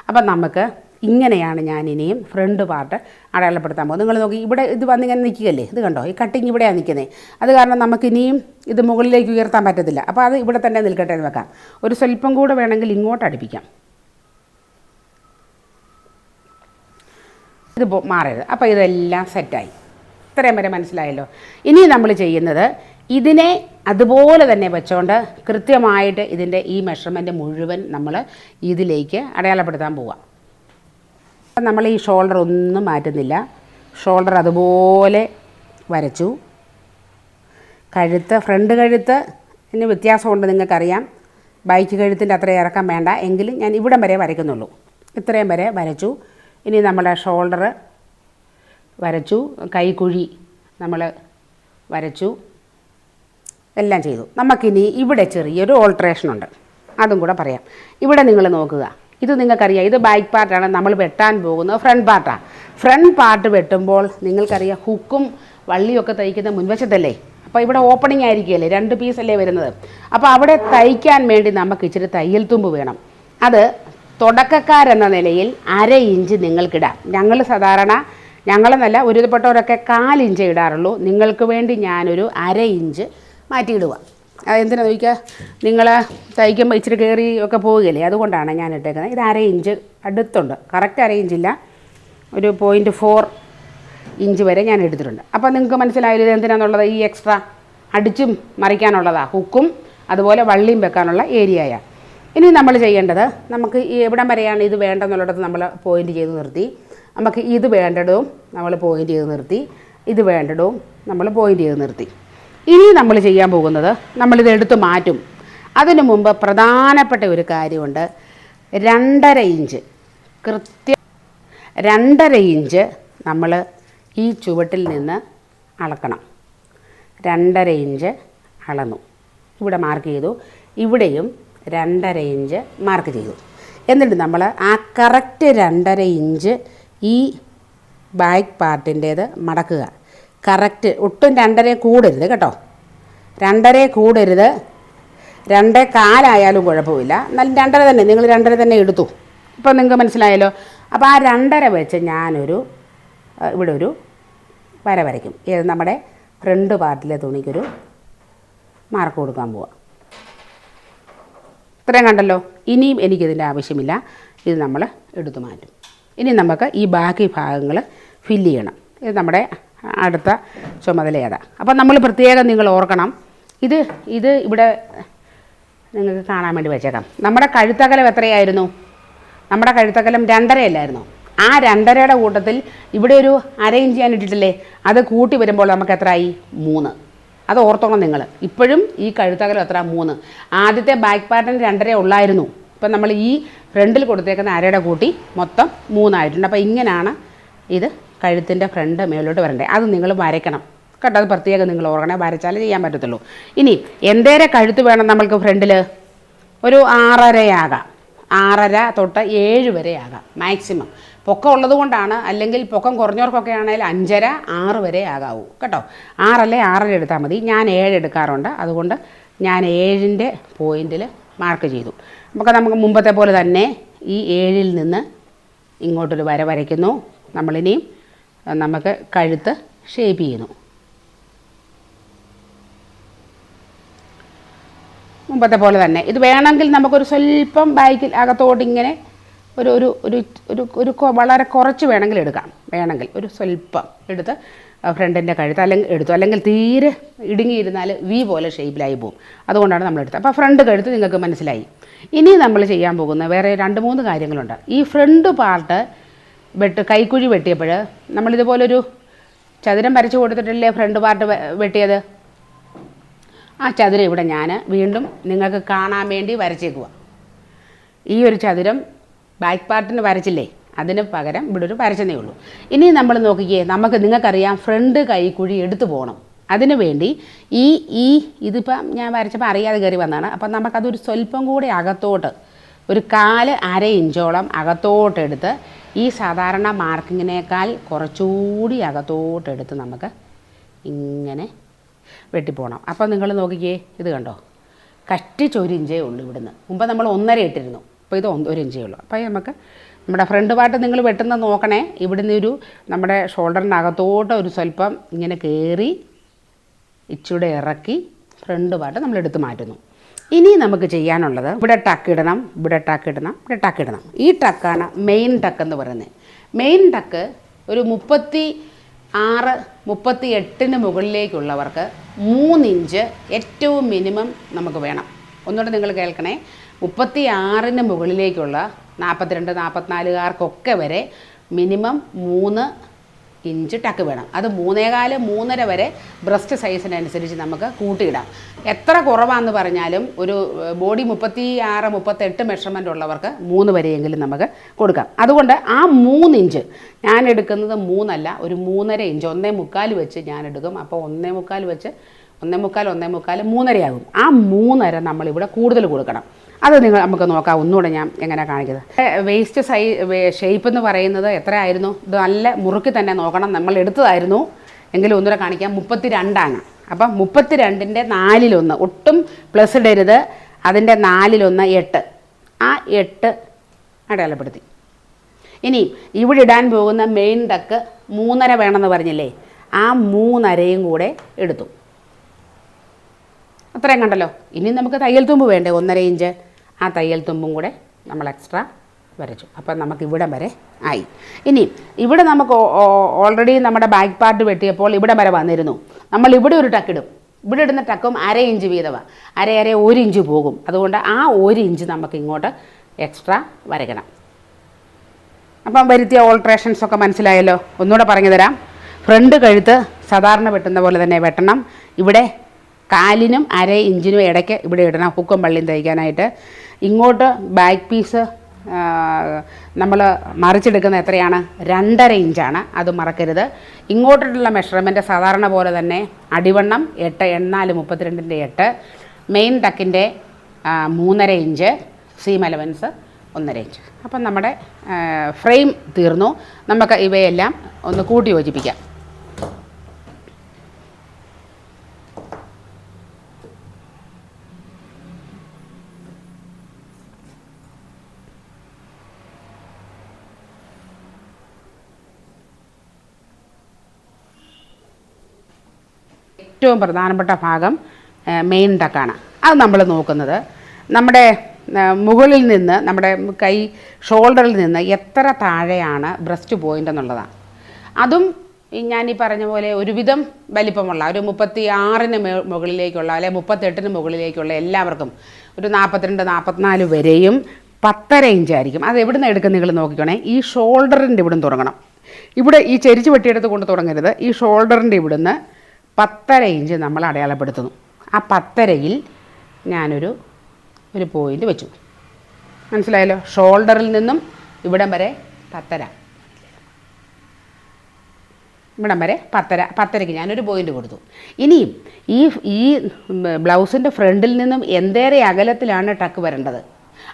അപ്പം നമുക്ക് ഇങ്ങനെയാണ് ഞാൻ ഇനിയും ഫ്രണ്ട് പാർട്ട് അടയാളപ്പെടുത്താൻ പോകുന്നത്. നിങ്ങൾ നോക്കി ഇവിടെ ഇത് വന്നിങ്ങനെ നിൽക്കുകയല്ലേ? ഇത് കണ്ടോ? ഈ കട്ടിങ് ഇവിടെയാണ് നിൽക്കുന്നത്. അത് കാരണം നമുക്ക് ഇനിയും ഇത് മുകളിലേക്ക് ഉയർത്താൻ പറ്റത്തില്ല. അപ്പോൾ അത് ഇവിടെ തന്നെ നിൽക്കട്ടെ എന്ന് വെക്കാം. ഒരു സ്വല്പം കൂടെ വേണമെങ്കിൽ ഇങ്ങോട്ട് അടുപ്പിക്കാം. ഇത് മാറരുത്. അപ്പോൾ ഇതെല്ലാം സെറ്റായി ഇത്രയും വരെ മനസ്സിലായല്ലോ. ഇനി നമ്മൾ ചെയ്യുന്നത് ഇതിനെ അതുപോലെ തന്നെ വെച്ചുകൊണ്ട് കൃത്യമായിട്ട് ഇതിന്റെ ഈ മെഷർമെന്റ് മുഴുവൻ നമ്മൾ ഇതിലേക്ക് അടയാളപ്പെടുത്താൻ പോവാം. അപ്പം നമ്മൾ ഈ ഷോൾഡർ ഒന്നും മാറ്റുന്നില്ല. ഷോൾഡർ അതുപോലെ വരച്ചു. കഴുത്ത് ഫ്രണ്ട് കഴുത്ത് ഇനി വ്യത്യാസമുണ്ട് നിങ്ങൾക്കറിയാം. ബൈക്ക് കഴുത്തിന്റെ അത്രയും ഇറക്കം വേണ്ട. എങ്കിലും ഞാൻ ഇവിടം വരെ വരയ്ക്കുന്നുള്ളൂ. ഇത്രയും വരെ വരച്ചു. ഇനി നമ്മുടെ ഷോൾഡർ വരച്ചു. കൈക്കുഴി നമ്മൾ വരച്ചു. എല്ലാം ചെയ്തു. നമുക്കിനി ഇവിടെ ചെറിയൊരു ഓൾട്രേഷൻ ഉണ്ട്. അതും കൂടെ പറയാം. ഇവിടെ നിങ്ങൾ നോക്കുക. ഇത് നിങ്ങൾക്കറിയാം. ഇത് ബാക്ക് പാർട്ടാണ് നമ്മൾ വെട്ടാൻ പോകുന്നത് ഫ്രണ്ട് പാർട്ടാണ് ഫ്രണ്ട് പാർട്ട് വെട്ടുമ്പോൾ നിങ്ങൾക്കറിയാം ഹുക്കും വള്ളിയൊക്കെ തയ്ക്കുന്ന മുൻവശത്തല്ലേ? അപ്പോൾ ഇവിടെ ഓപ്പണിംഗ് ആയിരിക്കുകയല്ലേ? രണ്ട് പീസല്ലേ വരുന്നത്? അപ്പോൾ അവിടെ തയ്ക്കാൻ വേണ്ടി നമുക്ക് ഇച്ചിരി തയ്യൽ തുമ്പ് വേണം. അത് തുടക്കക്കാരെന്ന നിലയിൽ അര ഇഞ്ച് നിങ്ങൾക്കിടാം. ഞങ്ങൾ സാധാരണ ഞങ്ങളെന്നല്ല ഒരുപെട്ടവരൊക്കെ കാലിഞ്ച് ഇടാറുള്ളൂ. നിങ്ങൾക്ക് വേണ്ടി ഞാനൊരു അര ഇഞ്ച് മാറ്റിയിടുക. അത് ചോദിക്കുക? നിങ്ങൾ തയ്ക്കുമ്പോൾ ഇച്ചിരി കയറി ഒക്കെ പോവുകയല്ലേ? അതുകൊണ്ടാണ് ഞാൻ ഇട്ടേക്കുന്നത്. ഇത് അര ഇഞ്ച് അടുത്തുണ്ട്. കറക്റ്റ് അര ഇഞ്ചില്ല ഒരു പോയിന്റ് ഫോർ ഇഞ്ച് വരെ ഞാൻ എടുത്തിട്ടുണ്ട്. അപ്പോൾ നിങ്ങൾക്ക് മനസ്സിലായാലും ഇത് എന്തിനാണെന്നുള്ളത് ഈ എക്സ്ട്രാ അടിച്ചും മറിക്കാനുള്ളതാണ് ഹുക്കും അതുപോലെ വള്ളിയും വെക്കാനുള്ള ഏരിയയാണ് ഇനി നമ്മൾ ചെയ്യേണ്ടത് നമുക്ക് ഈ എവിടം വരെയാണ് ഇത് വേണ്ടെന്നുള്ളിടത്ത് നമ്മൾ പോയിന്റ് ചെയ്ത് നിർത്തി. നമുക്ക് ഇത് വേണ്ടതും നമ്മൾ പോയിന്റ് ചെയ്ത് നിർത്തി. ഇത് വേണ്ടതും നമ്മൾ പോയിന്റ് ചെയ്ത് നിർത്തി. ഇനി നമ്മൾ ചെയ്യാൻ പോകുന്നത് നമ്മളിത് എടുത്തു മാറ്റും. അതിനു മുമ്പ് പ്രധാനപ്പെട്ട ഒരു കാര്യമുണ്ട്. രണ്ടര ഇഞ്ച്. കൃത്യം രണ്ടര ഇഞ്ച് നമ്മൾ ഈ ചുവട്ടിൽ നിന്ന് അളക്കണം. രണ്ടര ഇഞ്ച് അളന്നു. ഇവിടെ മാർക്ക് ചെയ്തു. ഇവിടെയും രണ്ടര ഇഞ്ച് മാർക്ക് ചെയ്തു. എന്നിട്ട് നമ്മൾ ആ കറക്റ്റ് രണ്ടര ഇഞ്ച് ഈ ബാക്ക് പാർട്ടിന്റേത് മടക്കുക. കറക്റ്റ്. ഒട്ടും രണ്ടര കൂടരുത് കേട്ടോ. രണ്ടര കൂടരുത്. രണ്ടേ കാലായാലും കുഴപ്പമില്ല. എന്നാലും രണ്ടര തന്നെ. നിങ്ങൾ രണ്ടര തന്നെ എടുത്തു. ഇപ്പം നിങ്ങൾക്ക് മനസ്സിലായല്ലോ? അപ്പോൾ ആ രണ്ടര വെച്ച് ഞാനൊരു ഇവിടെ ഒരു വര വരയ്ക്കും. ഏത് നമ്മുടെ ഫ്രണ്ട് പാർട്ടിലെ തുണിക്കൊരു മാർക്ക് കൊടുക്കാൻ പോവാം. ഇത്രയും കണ്ടല്ലോ? ഇനിയും എനിക്കിതിന്റെ ആവശ്യമില്ല. ഇത് നമ്മൾ എടുത്തു മാറ്റും. ഇനി നമുക്ക് ഈ ബാക്കി ഭാഗങ്ങൾ ഫില്ല് ചെയ്യണം. ഇത് നമ്മുടെ അടുത്ത ചുമതല ഏതാ അപ്പം നമ്മൾ പ്രത്യേകം നിങ്ങൾ ഓർക്കണം. ഇത് ഇത് ഇവിടെ നിങ്ങൾക്ക് കാണാൻ വേണ്ടി വെച്ചേക്കാം. നമ്മുടെ കഴുത്തകലം എത്രയായിരുന്നു? നമ്മുടെ കഴുത്തകലം രണ്ടരയല്ലായിരുന്നു ആ രണ്ടരയുടെ കൂട്ടത്തിൽ ഇവിടെ ഒരു ഇഞ്ച് ഞാൻ ഇട്ടിട്ടില്ലേ? അത് കൂട്ടി വരുമ്പോൾ നമുക്ക് എത്രയായി? മൂന്ന്. അത് ഓർത്തോണം നിങ്ങൾ. ഇപ്പോഴും ഈ കഴുത്തകലം എത്ര? മൂന്ന്. ആദ്യത്തെ ബാക്ക് പാർട്ടിന് രണ്ടര ഉള്ളായിരുന്നു. ഇപ്പം നമ്മൾ ഈ ഫ്രണ്ടിൽ കൊടുത്തേക്കുന്ന അരയുടെ കൂട്ടി മൊത്തം മൂന്നായിട്ടുണ്ട്. അപ്പോൾ ഇങ്ങനെയാണ് ഇത് കഴുത്തിന്റെ ഫ്രണ്ട് മേലോട്ട് വരണ്ടേ? അത് നിങ്ങൾ വരയ്ക്കണം. കേട്ടോ അത് പ്രത്യേകം നിങ്ങൾ ഓർക്കണേ വരച്ചാലേ ചെയ്യാൻ പറ്റത്തുള്ളൂ. ഇനി എന്തേരെ കഴുത്ത് വേണം നമ്മൾക്ക് ഫ്രണ്ടിൽ? ഒരു ആറരയാകാം. ആറര തൊട്ട് ഏഴ് വരെ ആകാം മാക്സിമം. പൊക്കം ഉള്ളത് കൊണ്ടാണ് അല്ലെങ്കിൽ പൊക്കം കുറഞ്ഞവർക്കൊക്കെ ആണെങ്കിൽ അഞ്ചര ആറ് വരെ ആകാവൂ. കേട്ടോ? ആറല്ലേ ആറര എടുത്താൽ മതി. ഞാൻ ഏഴ് എടുക്കാറുണ്ട്. അതുകൊണ്ട് ഞാൻ ഏഴിന്റെ പോയിന്റിൽ മാർക്ക് ചെയ്തു. നമുക്ക് നമുക്ക് മുമ്പത്തെ പോലെ തന്നെ ഈ ഏഴിൽ നിന്ന് ഇങ്ങോട്ടൊരു വര വരയ്ക്കുന്നു. നമ്മളിനിയും നമുക്ക് കഴുത്ത് ഷേപ്പ് ചെയ്യുന്നു. മുമ്പത്തെ പോലെ തന്നെ. ഇത് വേണമെങ്കിൽ നമുക്കൊരു സ്വല്പം ബാക്കിൽ അകത്തോട്ട് ഇങ്ങനെ ഒരു ഒരു ഒരു ഒരു വളരെ കുറച്ച് വേണമെങ്കിൽ എടുക്കാം. വേണമെങ്കിൽ ഒരു സ്വല്പം എടുത്ത് ഫ്രണ്ടിന്റെ കഴുത്ത് അല്ലെങ്കിൽ എടുത്തു. അല്ലെങ്കിൽ തീരെ ഇടുങ്ങിയിരുന്നാൽ വി പോലെ ഷേപ്പിലായി പോകും അതുകൊണ്ടാണ് നമ്മൾ എടുത്തത്. അപ്പോൾ ഫ്രണ്ട് കഴുത്ത് നിങ്ങൾക്ക് മനസ്സിലായി. ഇനി നമ്മൾ ചെയ്യാൻ പോകുന്ന വേറെ രണ്ട് മൂന്ന് കാര്യങ്ങളുണ്ട്. ഈ ഫ്രണ്ട് പാർട്ട് വെട്ട് കൈക്കുഴി വെട്ടിയപ്പോൾ നമ്മളിതുപോലൊരു ചതുരം വരച്ച് കൊടുത്തിട്ടില്ലേ ഫ്രണ്ട് പാർട്ട് വെട്ടിയത്? ആ ചതുരം ഇവിടെ ഞാൻ വീണ്ടും നിങ്ങൾക്ക് കാണാൻ വേണ്ടി വരച്ചേക്കുക ഈ ഒരു ചതുരം ബാക്ക് പാർട്ടിന് വരച്ചില്ലേ? അതിന് പകരം ഇവിടെ ഒരു വരച്ചതേ ഉള്ളൂ. ഇനി നമ്മൾ നോക്കിക്കേ നമുക്ക് നിങ്ങൾക്കറിയാം ഫ്രണ്ട് കൈക്കുഴി എടുത്തു പോകണം അതിനു വേണ്ടി ഈ ഈ ഇതിപ്പം ഞാൻ വരച്ചപ്പോൾ അറിയാതെ കയറി വന്നതാണ്. അപ്പം നമുക്കതൊരു സ്വല്പം കൂടി അകത്തോട്ട് ഒരു കാൽ അര ഇഞ്ചോളം അകത്തോട്ടെടുത്ത് ഈ സാധാരണ മാർക്കിങ്ങിനേക്കാൾ കുറച്ചുകൂടി അകത്തോട്ടെടുത്ത് നമുക്ക് ഇങ്ങനെ വെട്ടിപ്പോണം. അപ്പോൾ നിങ്ങൾ നോക്കിക്കേ ഇത് കണ്ടോ? കഷ്ടിച്ച് ചൊരിഞ്ചേ ഉള്ളൂ ഇവിടുന്ന്. മുമ്പ് നമ്മൾ ഒന്നര ഇട്ടിരുന്നു. അപ്പോൾ ഇത് ഒരു ഇഞ്ചേ ഉള്ളൂ. അപ്പോൾ നമുക്ക് നമ്മുടെ ഫ്രണ്ട് പാർട്ട് നിങ്ങൾ വെട്ടുന്നത് നോക്കണേ. ഇവിടുന്ന് ഒരു നമ്മുടെ ഷോൾഡറിനകത്തോട്ട് ഒരു സ്വല്പം ഇങ്ങനെ കയറി ഇച്ചൂടെ ഇറക്കി ഫ്രണ്ട് പാർട്ട് നമ്മൾ എടുത്ത് മാറ്റുന്നു. ഇനി നമുക്ക് ചെയ്യാനുള്ളത് ഇവിടെ ടക്ക് ഇടണം ഇവിടെ ടക്ക് ഇടണം ഇവിടെ ടക്ക് ഇടണം. ഈ ടക്കാണ് മെയിൻ ടക്ക് എന്ന് പറയുന്നത്. മെയിൻ ടക്ക് ഒരു മുപ്പത്തി ആറ് മുപ്പത്തി എട്ടിന് മുകളിലേക്കുള്ളവർക്ക് മൂന്നിഞ്ച് ഏറ്റവും മിനിമം നമുക്ക് വേണം. ഒന്നുകൂടെ നിങ്ങൾ കേൾക്കണേ. മുപ്പത്തി ആറിന് മുകളിലേക്കുള്ള നാൽപ്പത്തിരണ്ട് നാൽപ്പത്തിനാലുകാർക്കൊക്കെ വരെ മിനിമം മൂന്ന് ഇഞ്ച് ടക്ക് വേണം. അത് മൂന്നേകാൽ മൂന്നര വരെ ബ്രസ്റ്റ് സൈസിനനുസരിച്ച് നമുക്ക് കൂട്ടിയിടാം. എത്ര കുറവാന്ന് പറഞ്ഞാലും ഒരു ബോഡി മുപ്പത്തി ആറ് മുപ്പത്തെട്ട് മെഷർമെന്റ് ഉള്ളവർക്ക് മൂന്ന് വരെയെങ്കിലും നമുക്ക് കൊടുക്കാം. അതുകൊണ്ട് ആ മൂന്ന് ഇഞ്ച് ഞാൻ എടുക്കുന്നത് മൂന്നല്ല ഒരു മൂന്നര ഇഞ്ച് ഒന്നേ മുക്കാൽ വെച്ച് ഞാൻ എടുക്കും. അപ്പോൾ ഒന്നേ മുക്കാൽ വെച്ച് ഒന്നേ മുക്കാൽ ഒന്നേ മുക്കാൽ മൂന്നരയാകും. ആ മൂന്നര നമ്മളിവിടെ കൂടുതൽ കൊടുക്കണം. അത് നിങ്ങൾ നമുക്ക് നോക്കാം. ഒന്നുകൂടെ ഞാൻ എങ്ങനെ കാണിക്കുന്നത്. വേസ്റ്റ് സൈ ഷേപ്പ് എന്ന് പറയുന്നത് എത്ര ആയിരുന്നു ഇത് നല്ല മുറുക്കി തന്നെ നോക്കണം. നമ്മൾ എടുത്തതായിരുന്നു. എങ്കിലും ഒന്നുകൂടെ കാണിക്കാം. മുപ്പത്തി രണ്ടാണ് അപ്പം മുപ്പത്തി രണ്ടിന്റെ നാലിലൊന്ന്. ഒട്ടും പ്ലസ് ഇടരുത്. അതിന്റെ നാലിലൊന്ന് എട്ട്. ആ എട്ട് അടയാളപ്പെടുത്തി. ഇനിയും ഇവിടെ ഇടാൻ പോകുന്ന മെയിൻ ടക്ക് മൂന്നര വേണമെന്ന് പറഞ്ഞില്ലേ? ആ മൂന്നരയും കൂടെ എടുത്തു. അത്രയും കണ്ടല്ലോ. ഇനി നമുക്ക് തയ്യൽ തുമ്പ് വേണ്ടേ? ഒന്നര ഇഞ്ച് ആ തയ്യൽ തുമ്പും കൂടെ നമ്മൾ എക്സ്ട്രാ വരച്ചു. അപ്പം നമുക്ക് ഇവിടം വരെ ആയി. ഇനി ഇവിടെ നമുക്ക് ഓൾറെഡി നമ്മുടെ ബാക്ക് പാർട്ട് വെട്ടിയപ്പോൾ ഇവിടെ വരെ വന്നിരുന്നു. നമ്മൾ ഇവിടെ ഒരു ടക്കിടും ഇവിടെ ഇടുന്ന ടക്കും അര ഇഞ്ച് വീതമാണ് അര അര ഒരു ഇഞ്ച് പോകും. അതുകൊണ്ട് ആ ഒരു ഇഞ്ച് നമുക്ക് ഇങ്ങോട്ട് എക്സ്ട്രാ വരയ്ക്കണം. അപ്പം വരുത്തിയ ഓൾട്രേഷൻസ് ഒക്കെ മനസ്സിലായല്ലോ? ഒന്നുകൂടെ പറഞ്ഞു തരാം. ഫ്രണ്ട് കഴുത്ത് സാധാരണ വെട്ടുന്ന പോലെ തന്നെ വെട്ടണം. ഇവിടെ കാലിനും അര ഇഞ്ചിനും ഇടയ്ക്ക് ഇവിടെ ഇടണം. ഹുക്കും പള്ളിയും തയ്ക്കാനായിട്ട്. ഇങ്ങോട്ട് ബാക്ക് പീസ് നമ്മൾ മറിച്ചെടുക്കുന്ന എത്രയാണ്? രണ്ടര ഇഞ്ചാണ് അത് മറക്കരുത്. ഇങ്ങോട്ടുള്ള മെഷർമെന്റ് സാധാരണ പോലെ തന്നെ അടിവണ്ണം എട്ട് എണ്ണാൽ മുപ്പത്തിരണ്ടിന്റെ എട്ട് മെയിൻ ടക്കിന്റെ മൂന്നര ഇഞ്ച് സീം അലവൻസ് ഒന്നര ഇഞ്ച് അപ്പം നമ്മുടെ ഫ്രെയിം തീർന്നു. നമുക്ക് ഇവയെല്ലാം ഒന്ന് കൂട്ടി യോജിപ്പിക്കാം. ഏറ്റവും പ്രധാനപ്പെട്ട ഭാഗം മെയിൻ ഡക്കാണ് അത് നമ്മൾ നോക്കുന്നത്. നമ്മുടെ മുകളിൽ നിന്ന് നമ്മുടെ കൈ ഷോൾഡറിൽ നിന്ന് എത്ര താഴെയാണ് ബ്രസ്റ്റ് പോയിന്റ് എന്നുള്ളതാണ്. അതും ഞാൻ ഈ പറഞ്ഞ പോലെ ഒരുവിധം വലിപ്പമുള്ള ഒരു മുപ്പത്തി ആറിന് മുകളിലേക്കുള്ള അല്ലെ മുപ്പത്തെട്ടിന് മുകളിലേക്കുള്ള എല്ലാവർക്കും ഒരു നാൽപ്പത്തിരണ്ട് നാൽപ്പത്തിനാല് വരെയും പത്തര ഇഞ്ചായിരിക്കും അത് എവിടെ നിന്ന് എടുക്കുന്ന നിങ്ങൾ നോക്കിക്കണേ? ഈ ഷോൾഡറിന്റെ ഇവിടുന്ന് തുടങ്ങണം. ഇവിടെ ഈ ചെരിച്ച് വെട്ടിയെടുത്ത് കൊണ്ട് തുടങ്ങരുത്. ഈ ഷോൾഡറിന്റെ ഇവിടുന്ന് പത്തര ഇഞ്ച് നമ്മൾ അടയാളപ്പെടുത്തുന്നു. ആ പത്തരയിൽ ഞാനൊരു ഒരു പോയിന്റ് വെച്ചു. മനസ്സിലായല്ലോ? ഷോൾഡറിൽ നിന്നും ഇവിടം വരെ പത്തര. ഇവിടം വരെ പത്തര പത്തരയ്ക്ക് ഞാനൊരു പോയിന്റ് കൊടുത്തു. ഇനിയും ഈ ഈ ബ്ലൗസിന്റെ ഫ്രണ്ടിൽ നിന്നും എന്തേറെ അകലത്തിലാണ് ടക്ക് വരേണ്ടത്?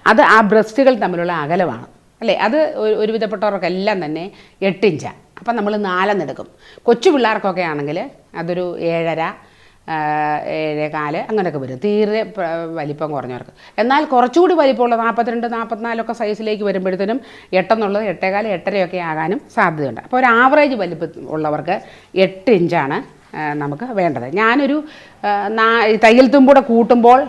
അത് ആ ബ്രസ്റ്റുകൾ തമ്മിലുള്ള അകലമാണ്. അല്ലേ? അത് ഒരു- ഒരുവിധപ്പെട്ടവർക്കെല്ലാം തന്നെ എട്ട് ഇഞ്ചാണ് അപ്പം നമ്മൾ നാലെന്നെടുക്കും കൊച്ചു പിള്ളേർക്കൊക്കെ ആണെങ്കിൽ അതൊരു ഏഴര ഏഴേകാൽ ഏഴ് കാൽ അങ്ങനെയൊക്കെ വരും. തീരെ വലിപ്പം കുറഞ്ഞവർക്ക്. എന്നാൽ കുറച്ചുകൂടി വലിപ്പമുള്ള നാൽപ്പത്തിരണ്ട് നാൽപ്പത്തിനാലൊക്കെ സൈസിലേക്ക് വരുമ്പോഴത്തേനും എട്ടെന്നുള്ളത് എട്ടേകാൽ എട്ടരയൊക്കെ ആകാനും സാധ്യതയുണ്ട്. അപ്പോൾ ഒരു ആവറേജ് വലിപ്പം ഉള്ളവർക്ക് എട്ട് ഇഞ്ചാണ് നമുക്ക് വേണ്ടത്. ഞാനൊരു നാ തയ്യൽ തുമ്പൂടെ കൂട്ടുമ്പോൾ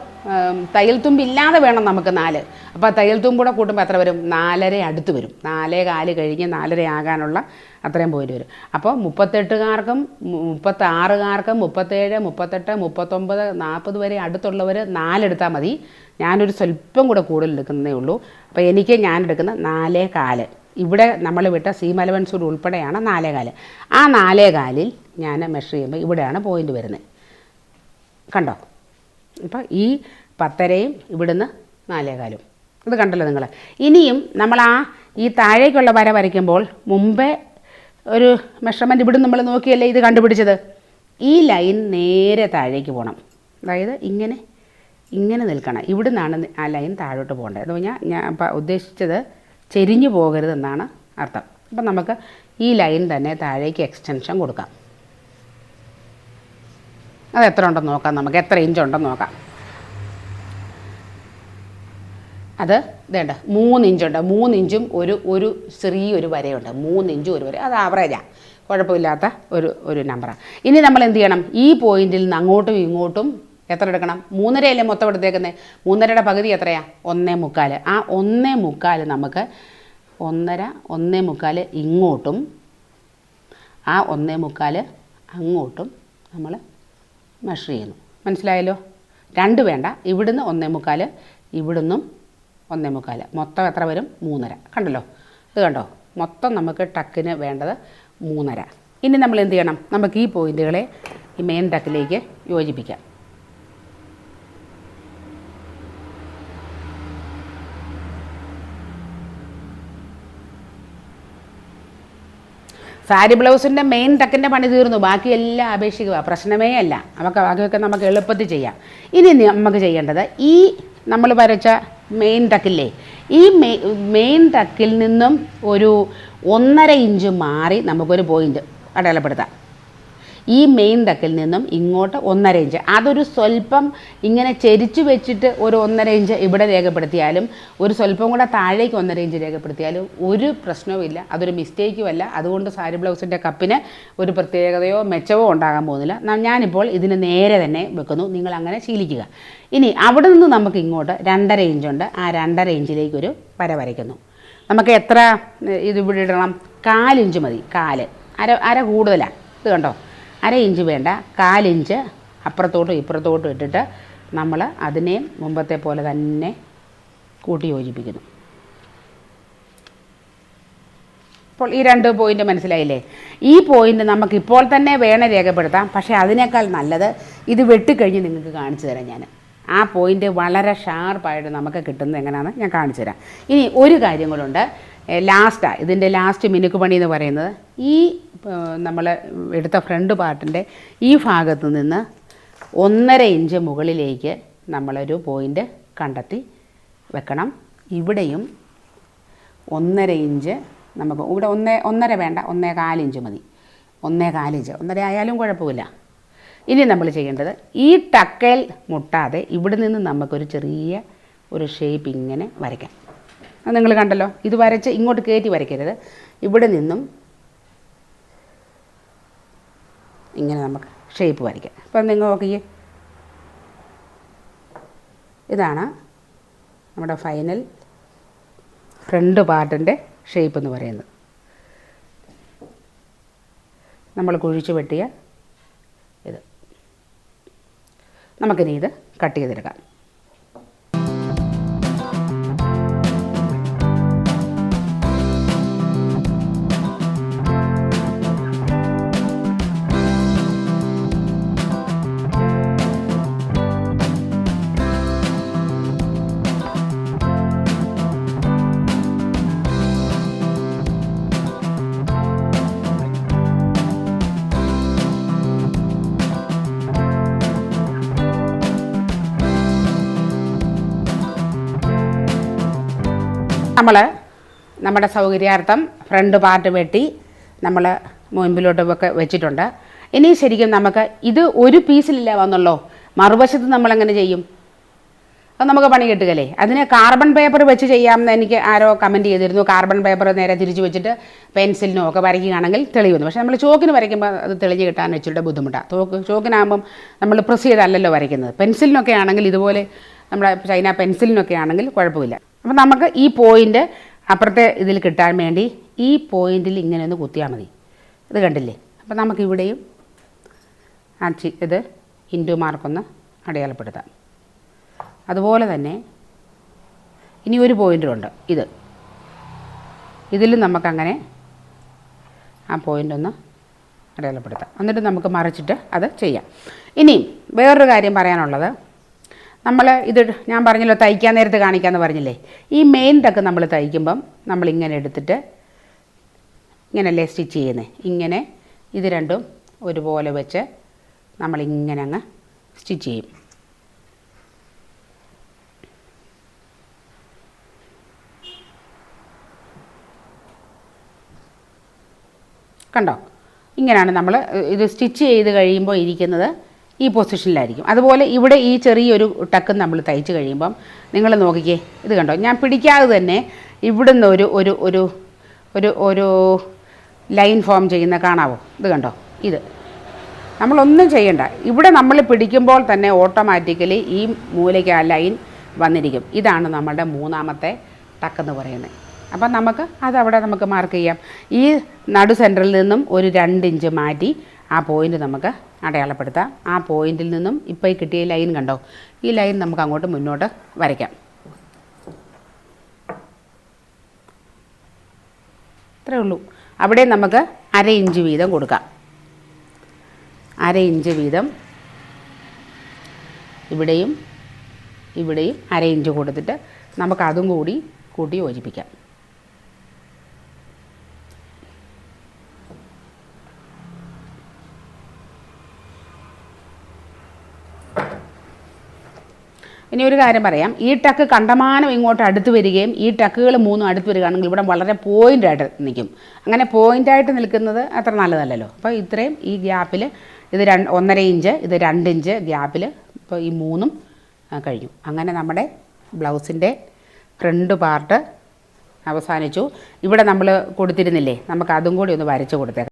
തയ്യൽ തുമ്പില്ലാതെ വേണം നമുക്ക് നാല്. അപ്പോൾ തയ്യൽ തുമ്പൂടെ കൂട്ടുമ്പോൾ എത്ര വരും? നാലര അടുത്ത് വരും. നാലേ കാൽ കഴിഞ്ഞ് നാലര ആകാനുള്ള അത്രയും പോയിന്റ് വരും. അപ്പോൾ മുപ്പത്തെട്ടുകാർക്കും മുപ്പത്താറുകാർക്കും മുപ്പത്തേഴ് മുപ്പത്തെട്ട് മുപ്പത്തൊമ്പത് നാൽപ്പത് വരെ അടുത്തുള്ളവർ നാലെടുത്താൽ മതി. ഞാനൊരു സ്വല്പം കൂടെ കൂടുതൽ എടുക്കുന്നതേ ഉള്ളൂ. അപ്പോൾ എനിക്ക് ഞാൻ എടുക്കുന്ന നാലേ കാൽ. ഇവിടെ നമ്മൾ വിട്ട സീം അലവൻസൂട് ഉൾപ്പെടെയാണ് നാലേകാൽ. ആ നാലേകാലിൽ ഞാൻ മെഷർ ചെയ്യുമ്പോൾ ഇവിടെയാണ് പോയിന്റ് വരുന്നത്. കണ്ടോ? അപ്പോൾ ഈ പത്തരയും ഇവിടുന്ന് നാലേകാലും. ഇത് കണ്ടല്ലോ നിങ്ങൾ ഇനിയും നമ്മൾ ആ ഈ താഴേക്കുള്ള വര വരയ്ക്കുമ്പോൾ മുമ്പേ ഒരു മെഷർമെന്റ് ഇവിടുന്ന് നമ്മൾ നോക്കിയല്ലേ ഇത് കണ്ടുപിടിച്ചത്? ഈ ലൈൻ നേരെ താഴേക്ക് പോകണം അതായത് ഇങ്ങനെ ഇങ്ങനെ നിൽക്കണം. ഇവിടുന്നാണ് ആ ലൈൻ താഴോട്ട് പോകേണ്ടത്. എന്ന് പറഞ്ഞാൽ ഞാൻ ഉദ്ദേശിച്ചത് ചെരിഞ്ഞു പോകരുതെന്നാണ് അർത്ഥം. അപ്പം നമുക്ക് ഈ ലൈൻ തന്നെ താഴേക്ക് എക്സ്റ്റൻഷൻ കൊടുക്കാം. അത് എത്ര ഉണ്ടെന്ന് നോക്കാം നമുക്ക്. എത്ര ഇഞ്ച് ഉണ്ടെന്ന് നോക്കാം. അത് ഇതേണ്ട മൂന്ന് ഇഞ്ചുണ്ട് മൂന്ന് ഇഞ്ചും ഒരു ഒരു ചെറിയൊരു വരയുണ്ട്. മൂന്ന് ഇഞ്ചും ഒരു വര. അത് ആവറേജാണ് കുഴപ്പമില്ലാത്ത ഒരു ഒരു നമ്പറാണ് ഇനി നമ്മൾ എന്ത് ചെയ്യണം? ഈ പോയിന്റിൽ നിന്ന് അങ്ങോട്ടും ഇങ്ങോട്ടും എത്ര എടുക്കണം? മൂന്നരയല്ലേ മൊത്തം എടുത്തേക്കുന്നത് മൂന്നരയുടെ പകുതി എത്രയാ? ഒന്നേ മുക്കാൽ ആ ഒന്നേ മുക്കാൽ നമുക്ക് ഒന്നര ഒന്നേ മുക്കാൽ ഇങ്ങോട്ടും ആ ഒന്നേ മുക്കാൽ അങ്ങോട്ടും നമ്മൾ മെഷർ ചെയ്യുന്നു. മനസ്സിലായല്ലോ? രണ്ട് വേണ്ട. ഇവിടുന്ന് ഒന്നേ മുക്കാൽ ഇവിടുന്നും ഒന്നേ മുക്കാൽ മൊത്തം എത്ര വരും? മൂന്നര. കണ്ടല്ലോ? ഇത് കണ്ടോ? മൊത്തം നമുക്ക് ടക്കിന് വേണ്ടത് മൂന്നര. ഇനി നമ്മൾ എന്ത് ചെയ്യണം? നമുക്ക് ഈ പോയിന്റുകളെ ഈ മെയിൻ ടക്കിലേക്ക് യോജിപ്പിക്കാം. സാരി ബ്ലൗസിന്റെ മെയിൻ ടക്കിന്റെ പണി തീർന്നു. ബാക്കിയെല്ലാം അപേക്ഷിക്കുക. പ്രശ്നമേ അല്ല. നമുക്ക് ബാക്കിയൊക്കെ നമുക്ക് എളുപ്പത്തിൽ ചെയ്യാം. ഇനി നമുക്ക് ചെയ്യേണ്ടത് ഈ നമ്മൾ വരച്ച മെയിൻ ടക്കില്ലേ ഈ മെയിൻ ടക്കിൽ നിന്നും ഒരു ഒന്നര ഇഞ്ച് മാറി നമുക്കൊരു പോയിന്റ് അടയാളപ്പെടുത്താം. ഈ മെയിൻ ഡക്കിൽ നിന്നും ഇങ്ങോട്ട് ഒന്നര ഇഞ്ച് അതൊരു സ്വല്പം ഇങ്ങനെ ചെരിച്ചു വെച്ചിട്ട് ഒരു ഒന്നര ഇഞ്ച് ഇവിടെ രേഖപ്പെടുത്തിയാലും ഒരു സ്വല്പം കൂടെ താഴേക്ക് ഒന്നര ഇഞ്ച് രേഖപ്പെടുത്തിയാലും ഒരു പ്രശ്നവുമില്ല അതൊരു മിസ്റ്റേക്കുമല്ല അതുകൊണ്ട് സാരി ബ്ലൗസിന്റെ കപ്പിന് ഒരു പ്രത്യേകതയോ മെച്ചമോ ഉണ്ടാകാൻ പോകുന്നില്ല. ഞാനിപ്പോൾ ഇതിന് നേരെ തന്നെ വെക്കുന്നു. നിങ്ങൾ അങ്ങനെ ശീലിക്കുക. ഇനി അവിടെ നിന്ന് നമുക്ക് ഇങ്ങോട്ട് രണ്ടര ഇഞ്ചുണ്ട് ആ രണ്ടര ഇഞ്ചിലേക്ക് ഒരു വര വരയ്ക്കുന്നു. നമുക്ക് എത്ര ഇത് ഇവിടെ ഇടണം? കാലിഞ്ച് മതി. കാൽ. അര അര കൂടുതലാണ് ഇത് കണ്ടോ? അര ഇഞ്ച് വേണ്ട കാലിഞ്ച് അപ്പുറത്തോട്ടും ഇപ്പുറത്തോട്ടും ഇട്ടിട്ട് നമ്മൾ അതിനെയും മുമ്പത്തെ പോലെ തന്നെ കൂട്ടി യോജിപ്പിക്കുന്നു. അപ്പോൾ ഈ രണ്ട് പോയിന്റ് മനസ്സിലായില്ലേ? ഈ പോയിന്റ് നമുക്ക് ഇപ്പോൾ തന്നെ വേണ രേഖപ്പെടുത്താം പക്ഷേ അതിനേക്കാൾ നല്ലത് ഇത് വെട്ടിക്കഴിഞ്ഞ് നിങ്ങൾക്ക് കാണിച്ചു തരാം ഞാൻ ആ പോയിന്റ് വളരെ ഷാർപ്പായിട്ട് നമുക്ക് കിട്ടുന്നത് എങ്ങനെയാണെന്ന് ഞാൻ കാണിച്ചു തരാം. ഇനി ഒരു കാര്യം കൂടെ ലാസ്റ്റാണ് ഇതിന്റെ ലാസ്റ്റ് മിനുക്ക് പണി എന്ന് പറയുന്നത് ഈ നമ്മൾ എടുത്ത ഫ്രണ്ട് പാർട്ടിന്റെ ഈ ഭാഗത്ത് നിന്ന് ഒന്നര ഇഞ്ച് മുകളിലേക്ക് നമ്മളൊരു പോയിന്റ് കണ്ടെത്തി വെക്കണം. ഇവിടെയും ഒന്നര ഇഞ്ച് നമുക്ക് ഇവിടെ ഒന്നേ ഒന്നര വേണ്ട ഒന്നേ കാലിഞ്ച് മതി. ഒന്നേ കാലിഞ്ച് ഒന്നര ആയാലും കുഴപ്പമില്ല. ഇനി നമ്മൾ ചെയ്യേണ്ടത് ഈ ടക്കയിൽ മുട്ടാതെ ഇവിടെ നിന്ന് നമുക്കൊരു ചെറിയ ഒരു ഷേപ്പ് ഇങ്ങനെ വരയ്ക്കാം. അത് നിങ്ങൾ കണ്ടല്ലോ. ഇത് വരച്ച് ഇങ്ങോട്ട് കയറ്റി വരയ്ക്കരുത്. ഇവിടെ നിന്നും ഇങ്ങനെ നമുക്ക് ഷേപ്പ് വരയ്ക്കാം. അപ്പം നിങ്ങൾ നോക്കിയേ. ഇതാണ് നമ്മുടെ ഫൈനൽ ഫ്രണ്ട് പാർട്ടിന്റെ ഷേപ്പ് എന്ന് പറയുന്നത്. നമ്മൾ കുഴിച്ചു വെട്ടിയ ഇത്. നമുക്കിനി ഇത് കട്ട് ചെയ്തെടുക്കാം. നമ്മൾ നമ്മുടെ സൗകര്യാർത്ഥം ഫ്രണ്ട് പാർട്ട് വെട്ടി നമ്മൾ മുൻപിലോട്ട് ഒക്കെ വെച്ചിട്ടുണ്ട്. ഇനി ശരിക്കും നമുക്ക് ഇത് ഒരു പീസിലില്ല വന്നുള്ളൂ മറുവശത്ത് നമ്മളെങ്ങനെ ചെയ്യും? അത് നമുക്ക് പണി കിട്ടുകയല്ലേ? അതിന് കാർബൺ പേപ്പർ വെച്ച് ചെയ്യാമെന്ന് എനിക്ക് ആരോ കമന്റ് ചെയ്തിരുന്നു. കാർബൺ പേപ്പർ നേരെ തിരിച്ചു വെച്ചിട്ട് പെൻസിലിനോ ഒക്കെ വരയ്ക്കുകയാണെങ്കിൽ തെളിയുന്നു. പക്ഷേ നമ്മൾ ചോക്കിന് വരയ്ക്കുമ്പോൾ അത് തെളിഞ്ഞ് കിട്ടാൻ വെച്ചിട്ട് ബുദ്ധിമുട്ടാണ് ചോക്ക് ചോക്കിനാകുമ്പം നമ്മൾ പ്രസ് ചെയ്തല്ലല്ലോ വരയ്ക്കുന്നത്. പെൻസിലിനൊക്കെ ആണെങ്കിൽ ഇതുപോലെ നമ്മുടെ ചൈന പെൻസിലിനൊക്കെ ആണെങ്കിൽ കുഴപ്പമില്ല. അപ്പം നമുക്ക് ഈ പോയിന്റ് അപ്പുറത്തെ ഇതിൽ കിട്ടാൻ വേണ്ടി ഈ പോയിന്റിൽ ഇങ്ങനെ ഒന്ന് കുത്തിയാൽ മതി. ഇത് കണ്ടില്ലേ? അപ്പം നമുക്കിവിടെയും ആ ചി ഇത് ഇൻഡു മാർക്കൊന്ന് അടയാളപ്പെടുത്താം. അതുപോലെ തന്നെ ഇനി ഒരു പോയിന്റുണ്ട് ഇത്. ഇതിലും നമുക്കങ്ങനെ ആ പോയിന്റ് ഒന്ന് അടയാളപ്പെടുത്താം. എന്നിട്ട് നമുക്ക് മറിച്ചിട്ട് അത് ചെയ്യാം. ഇനിയും വേറൊരു കാര്യം പറയാനുള്ളത്. നമ്മൾ ഇത് ഞാൻ പറഞ്ഞല്ലോ തയ്ക്കാൻ നേരത്തെ കാണിക്കാമെന്ന് പറഞ്ഞില്ലേ? ഈ മെയിൻ തക്ക് നമ്മൾ തയ്ക്കുമ്പം നമ്മൾ ഇങ്ങനെ എടുത്തിട്ട് ഇങ്ങനല്ലേ സ്റ്റിച്ച് ചെയ്യുന്നത് ഇങ്ങനെ ഇത് രണ്ടും ഒരുപോലെ വെച്ച് നമ്മളിങ്ങനെ അങ്ങ് സ്റ്റിച്ച് ചെയ്യും. കണ്ടോ? ഇങ്ങനെയാണ് നമ്മൾ ഇത് സ്റ്റിച്ച് ചെയ്ത് കഴിയുമ്പോൾ ഇരിക്കുന്നത്. ഈ പൊസിഷനിലായിരിക്കും അതുപോലെ ഇവിടെ ഈ ചെറിയൊരു ടക്ക് നമ്മൾ തയ്ച്ച് കഴിയുമ്പം നിങ്ങൾ നോക്കിക്കേ ഇത് കണ്ടോ? ഞാൻ പിടിക്കാതെ തന്നെ ഇവിടുന്ന് ഒരു ഒരു ഒരു ഒരു ഒരു ലൈൻ ഫോം ചെയ്യുന്ന കാണാവോ? ഇത് കണ്ടോ? ഇത്. നമ്മളൊന്നും ചെയ്യണ്ട. ഇവിടെ നമ്മൾ പിടിക്കുമ്പോൾ തന്നെ ഓട്ടോമാറ്റിക്കലി ഈ മൂലയ്ക്ക് ആ ലൈൻ വന്നിരിക്കും. ഇതാണ് നമ്മുടെ മൂന്നാമത്തെ ടക്കെന്ന് പറയുന്നത്. അപ്പം നമുക്ക് അതവിടെ നമുക്ക് മാർക്ക് ചെയ്യാം. ഈ നടു സെന്ററിൽ നിന്നും ഒരു രണ്ട് ഇഞ്ച് മാറ്റി ആ പോയിന്റ് നമുക്ക് അടയാളപ്പെടുത്താം. ആ പോയിന്റിൽ നിന്നും ഇപ്പോൾ ഈ കിട്ടിയ ലൈൻ കണ്ടോ? ഈ ലൈൻ നമുക്ക് അങ്ങോട്ട് മുന്നോട്ട് വരയ്ക്കാം. അത്രേ ഉള്ളൂ. അവിടെ നമുക്ക് അര ഇഞ്ച് വീതം കൊടുക്കാം. അര ഇഞ്ച് വീതം ഇവിടെയും ഇവിടെയും അര ഇഞ്ച് കൊടുത്തിട്ട് നമുക്ക് അതും കൂടി കൂട്ടി യോജിപ്പിക്കാം. ഇനി ഒരു കാര്യം പറയാം. ഈ ടക്ക് കണ്ടമാനം ഇങ്ങോട്ട് അടുത്ത് വരികയും ഈ ടക്കുകൾ മൂന്നും അടുത്ത് വരികയാണെങ്കിൽ ഇവിടെ വളരെ പോയിന്റായിട്ട് നിൽക്കും. അങ്ങനെ പോയിന്റായിട്ട് നിൽക്കുന്നത് അത്ര നല്ലതല്ലല്ലോ. അപ്പോൾ ഇത്രയും ഈ ഗ്യാപ്പിൽ ഇത് രണ്ട് ഒന്നര ഇഞ്ച് ഇത് രണ്ട് ഇഞ്ച് ഗ്യാപ്പിൽ ഇപ്പോൾ ഈ മൂന്നും കഴിഞ്ഞു. അങ്ങനെ നമ്മുടെ ബ്ലൗസിന്റെ ഫ്രണ്ട് പാർട്ട് അവസാനിച്ചു. ഇവിടെ നമ്മൾ കൊടുത്തിരുന്നില്ലേ? നമുക്ക് അതും കൂടി ഒന്ന് വരച്ച് കൊടുത്തേക്കാം.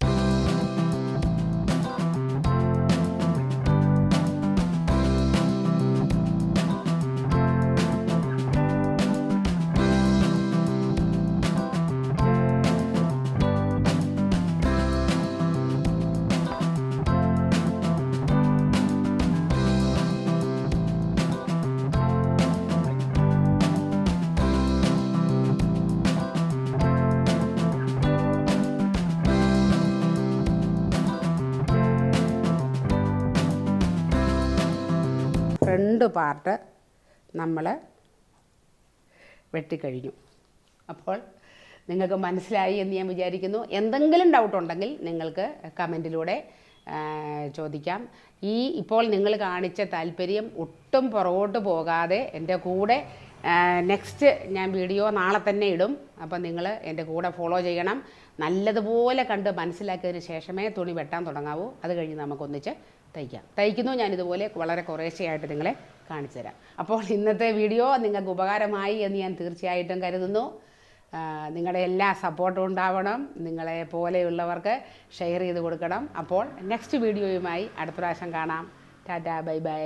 നമ്മൾ വെട്ടിക്കഴിഞ്ഞു. അപ്പോൾ നിങ്ങൾക്ക് മനസ്സിലായി എന്ന് ഞാൻ വിചാരിക്കുന്നു. എന്തെങ്കിലും ഡൗട്ട് ഉണ്ടെങ്കിൽ നിങ്ങൾക്ക് കമന്റിലൂടെ ചോദിക്കാം. ഈ ഇപ്പോൾ നിങ്ങൾ കാണിച്ച താല്പര്യം ഒട്ടും പുറകോട്ട് പോകാതെ എന്റെ കൂടെ നെക്സ്റ്റ് ഞാൻ വീഡിയോ നാളെ തന്നെ ഇടും. അപ്പം നിങ്ങൾ എന്റെ കൂടെ ഫോളോ ചെയ്യണം. നല്ലതുപോലെ കണ്ട് മനസ്സിലാക്കിയതിന് ശേഷമേ തുണി വെട്ടാൻ തുടങ്ങാവൂ. അത് കഴിഞ്ഞ് നമുക്കൊന്നിച്ച് തയ്ക്കാം. തയ്ക്കുന്നു ഞാനിതുപോലെ വളരെ കുറേശ്ശെയായിട്ട് നിങ്ങളെ കാണിച്ചു തരാം അപ്പോൾ ഇന്നത്തെ വീഡിയോ നിങ്ങൾക്ക് ഉപകാരമായി എന്ന് ഞാൻ തീർച്ചയായിട്ടും കരുതുന്നു. നിങ്ങളുടെ എല്ലാ സപ്പോർട്ടും ഉണ്ടാവണം. നിങ്ങളെ പോലെയുള്ളവർക്ക് ഷെയർ ചെയ്ത് കൊടുക്കണം. അപ്പോൾ നെക്സ്റ്റ് വീഡിയോയുമായി അടുത്ത പ്രാവശ്യം കാണാം. Tata bye bye.